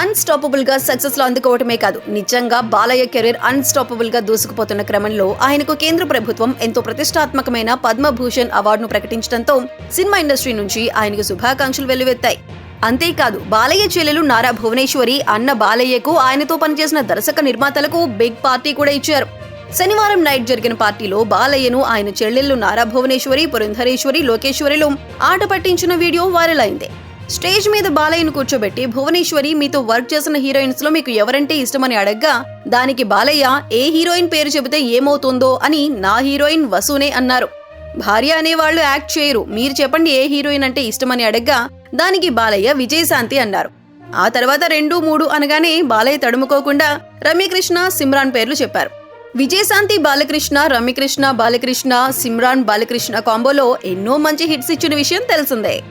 అన్స్టాపబుల్గా సక్సెస్లో అందుకోవటమే కాదు. నిజంగా బాలయ్య కెరీర్ అన్స్టాపబుల్గా దూసుకుపోతున్న క్రమంలో ఆయనకు కేంద్ర ప్రభుత్వం ఎంతో ప్రతిష్టాత్మకమైన పద్మభూషణ్ అవార్డును ప్రకటించడంతో సినిమా ఇండస్ట్రీ నుంచి ఆయనకు శుభాకాంక్షలు వెల్లువెత్తాయి. అంతేకాదు బాలయ్య చెల్లెలు నారా భువనేశ్వరి అన్న బాలయ్యకు ఆయనతో పనిచేసిన దర్శక నిర్మాతలకు బిగ్ పార్టీ కూడా ఇచ్చారు. శనివారం నైట్ జరిగిన పార్టీలో బాలయ్యను ఆయన చెల్లెళ్ళు నారా భువనేశ్వరి పురంధరేశ్వరి లోకేశ్వరిలు ఆట పట్టించిన వీడియో వైరల్ అయింది. స్టేజ్ మీద బాలయ్యను కూర్చోబెట్టి భువనేశ్వరి మీతో వర్క్ చేసిన హీరోయిన్స్లో మీకు ఎవరంటే ఇష్టమని అడగ్గా దానికి బాలయ్య ఏ హీరోయిన్ పేరు చెబితే ఏమవుతుందో అని నా హీరోయిన్ వసూనే అన్నారు. భార్య అనేవాళ్ళు యాక్ట్ చేయరు. మీరు చెప్పండి ఏ హీరోయిన్ అంటే ఇష్టమని అడగ్గా దానికి బాలయ్య విజయశాంతి అన్నారు. ఆ తర్వాత రెండు మూడు అనగానే బాలయ్య తడుముకోకుండా రమ్యకృష్ణ సిమ్రాన్ పేర్లు చెప్పారు. విజయశాంతి బాలకృష్ణ రమ్యకృష్ణ బాలకృష్ణ సిమ్రాన్ బాలకృష్ణ కాంబోలో ఎన్నో మంచి హిట్స్ ఇచ్చిన విషయం తెలిసిందే.